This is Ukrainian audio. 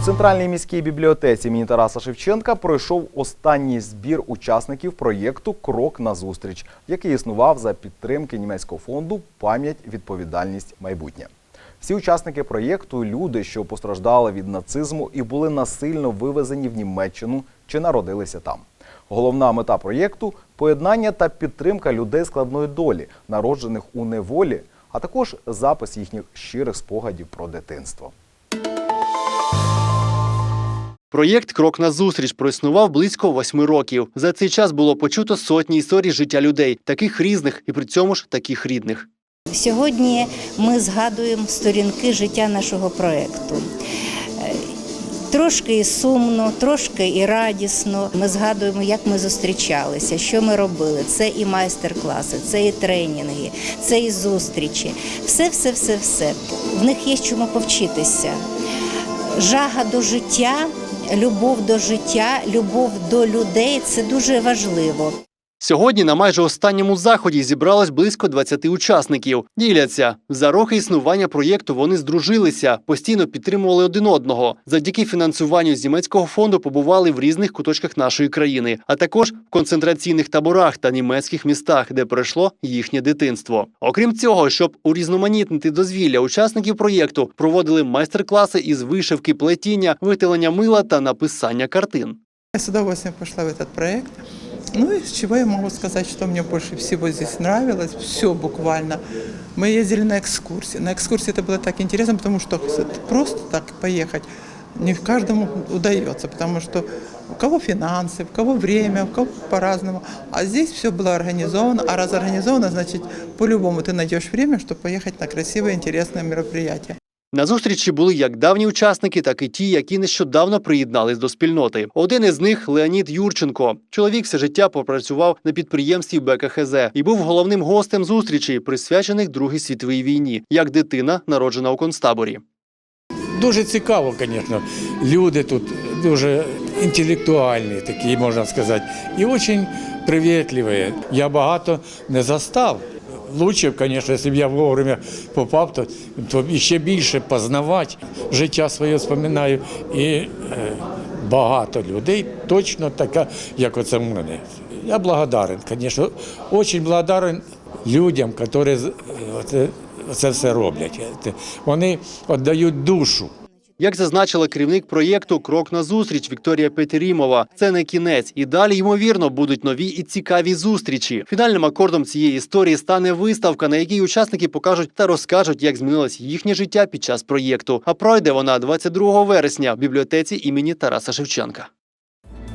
У центральній міській бібліотеці імені Тараса Шевченка пройшов останній збір учасників проєкту Крок на зустріч, який існував за підтримки німецького фонду Пам'ять, відповідальність, майбутнє. Всі учасники проєкту люди, що постраждали від нацизму і були насильно вивезені в Німеччину чи народилися там. Головна мета проєкту поєднання та підтримка людей складної долі, народжених у неволі, а також запис їхніх щирих спогадів про дитинство. Проєкт Крок на зустріч проіснував близько восьми років. За цей час було почуто сотні історій життя людей, таких різних і при цьому ж таких рідних. Сьогодні ми згадуємо сторінки життя нашого проєкту. Трошки і сумно, трошки і радісно. Ми згадуємо, як ми зустрічалися, що ми робили. Це і майстер-класи, це і тренінги, це і зустрічі. Все, все, все, все. В них є чому повчитися. Жага до життя, любов до життя, любов до людей це дуже важливо. Сьогодні на майже останньому заході зібралось близько 20 учасників. Діляться за роки існування проєкту. Вони здружилися, постійно підтримували один одного. Завдяки фінансуванню з німецького фонду побували в різних куточках нашої країни, а також в концентраційних таборах та німецьких містах, де пройшло їхнє дитинство. Окрім цього, щоб урізноманітнити дозвілля учасників проєкту, проводили майстер-класи із вишивки, плетіння, виготовлення мила та написання картин. Я с удовольствием пошла в этот проект. Ну и с чего я могу сказать, что мне больше всего здесь нравилось, все буквально. Мы ездили на экскурсии. На экскурсии это было так интересно, потому что просто так поехать не каждому удается, потому что у кого финансы, у кого время, у кого по-разному. А здесь все было организовано, а раз организовано, значит, по-любому ты найдешь время, чтобы поехать на красивое, интересное мероприятие. На зустрічі були як давні учасники, так і ті, які нещодавно приєднались до спільноти. Один із них Леонід Юрченко. Чоловік все життя попрацював на підприємстві БКХЗ і був головним гостем зустрічей, присвячених Другій світовій війні, як дитина, народжена у концтаборі. Дуже цікаво, звісно. Люди тут дуже інтелектуальні, такі можна сказати, і дуже привітливі. Я багато не застав. Лучше, звісно, якщо б я вовремя попав, то, то ще більше познавати життя своє споминаю. І е, багато людей точно така, як оце в мене. Я благодарен, звісно, дуже благодарен людям, які оце, це все роблять. Вони віддають душу. Як зазначила керівник проєкту Крок на зустріч Вікторія Петерімова, це не кінець, і далі ймовірно будуть нові і цікаві зустрічі. Фінальним акордом цієї історії стане виставка, на якій учасники покажуть та розкажуть, як змінилось їхнє життя під час проєкту. А пройде вона 22 вересня в бібліотеці імені Тараса Шевченка.